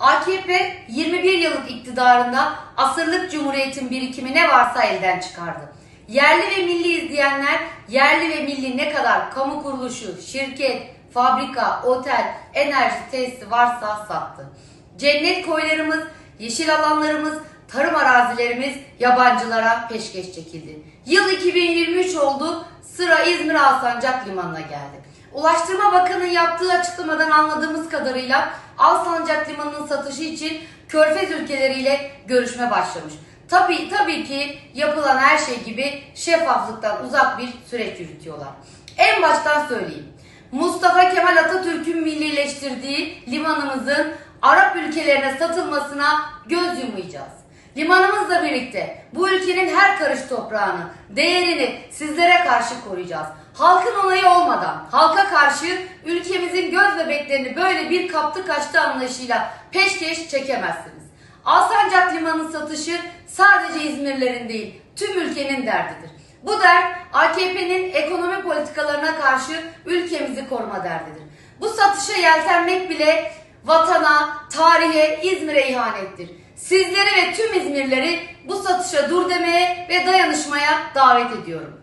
AKP 21 yıllık iktidarında asırlık cumhuriyetin birikimi ne varsa elden çıkardı. Yerli ve milli izleyenler yerli ve milli ne kadar kamu kuruluşu, şirket, fabrika, otel, enerji tesisi varsa sattı. Cennet koylarımız, yeşil alanlarımız, tarım arazilerimiz yabancılara peşkeş çekildi. Yıl 2023 oldu, İzmir Alsancak Limanı'na geldi. Ulaştırma Bakanı'nın yaptığı açıklamadan anladığımız kadarıyla Alsancak Limanı'nın satışı için Körfez ülkeleriyle görüşme başlamış. Tabii, tabii ki yapılan her şey gibi şeffaflıktan uzak bir süreç yürütüyorlar. En baştan söyleyeyim. Mustafa Kemal Atatürk'ün millileştirdiği limanımızın Arap ülkelerine satılmasına göz yumayacağız. Limanımızla birlikte bu ülkenin her karış toprağını, değerini sizlere karşı koruyacağız. Halkın onayı olmadan halka karşı ülkemizin göz bebeklerini böyle bir kaptı kaçtı anlayışıyla peşkeş çekemezsiniz. Alsancak Limanı satışı sadece İzmirlerin değil tüm ülkenin derdidir. Bu dert AKP'nin ekonomi politikalarına karşı ülkemizi koruma derdidir. Bu satışa yeltenmek bile vatana, tarihe, İzmir'e ihanettir. Sizleri ve tüm İzmirleri bu satışa dur demeye ve dayanışmaya davet ediyorum.